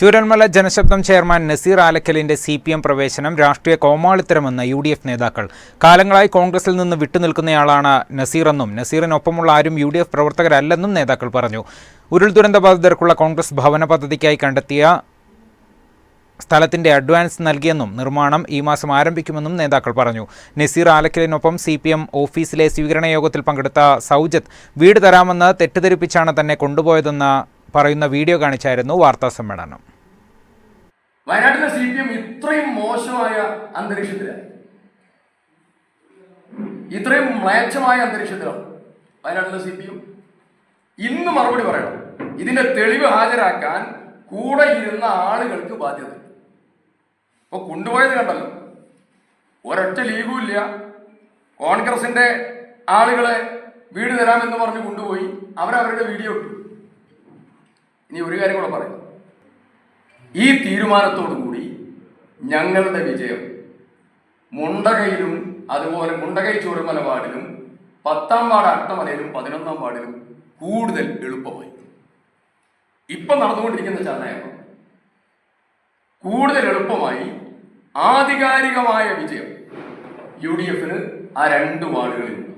Chooralmala Janashabdam chairman Naseer ആലക്കലിന്റെ C P M പ്രവേശനം രാഷ്ട്രീയ കോമാളിത്തരമെന്ന് യു ഡി എഫ് നേതാക്കൾ. കാലങ്ങളായി കോൺഗ്രസിൽ നിന്ന് വിട്ടുനിൽക്കുന്നയാളാണ് നസീറെന്നും നസീറിനൊപ്പമുള്ള ആരും യു ഡി എഫ് പ്രവർത്തകരല്ലെന്നും നേതാക്കൾ പറഞ്ഞു. ഉരുൾ ദുരന്ത ബാധിതർക്കുള്ള കോൺഗ്രസ് ഭവന പദ്ധതിക്കായി കണ്ടെത്തിയ സ്ഥലത്തിന്റെ അഡ്വാൻസ് നൽകിയെന്നും നിർമ്മാണം ഈ മാസം ആരംഭിക്കുമെന്നും നേതാക്കൾ പറഞ്ഞു. നസീർ ആലക്കലിനൊപ്പം സി പി എം ഓഫീസിലെ സ്വീകരണ യോഗത്തിൽ പങ്കെടുത്ത സൗജത്ത് വീട് തരാമെന്ന് തെറ്റിദ്ധരിപ്പിച്ചാണ് തന്നെ കൊണ്ടുപോയതെന്ന് പറയുന്ന വീഡിയോ കാണിച്ചായിരുന്നു വാർത്താ സമ്മേളനം. വയനാട്ടിലെ സി പി എം ഇത്രയും മോശമായ അന്തരീക്ഷത്തിലാണ് ഇത്രയും മ്ലേച്ഛമായ അന്തരീക്ഷത്തിലാണ് വയനാട്ടിലെ സി പി എം ഇന്ന് മറുപടി പറയണം. ഇതിന്റെ തെളിവ് ഹാജരാക്കാൻ കൂടെ ഇരുന്ന ആളുകൾക്ക് ബാധ്യത. ഇപ്പൊ കൊണ്ടുപോയത് കണ്ടല്ലോ. ഒരൊറ്റ ലീഗും ഇല്ല. കോൺഗ്രസിന്റെ ആളുകളെ വീട് തരാമെന്ന് പറഞ്ഞ് കൊണ്ടുപോയി അവരവരുടെ വീഡിയോ ഇട്ടു. ഇനി ഒരു കാര്യം കൂടെ പറയാം. ഈ തീരുമാനത്തോടു കൂടി ഞങ്ങളുടെ വിജയം മുണ്ടകയിലും അതുപോലെ മുണ്ടകൈ ചൂടുമല വാർഡിലും പത്താം വാർഡ് അട്ടമലയിലും പതിനൊന്നാം വാർഡിലും കൂടുതൽ എളുപ്പമായി. ഇപ്പം നടന്നുകൊണ്ടിരിക്കുന്ന ചർച്ചയാണ് കൂടുതൽ എളുപ്പമായി ആധികാരികമായ വിജയം യു ഡി എഫിന് ആ രണ്ട് വാർഡുകളിലും.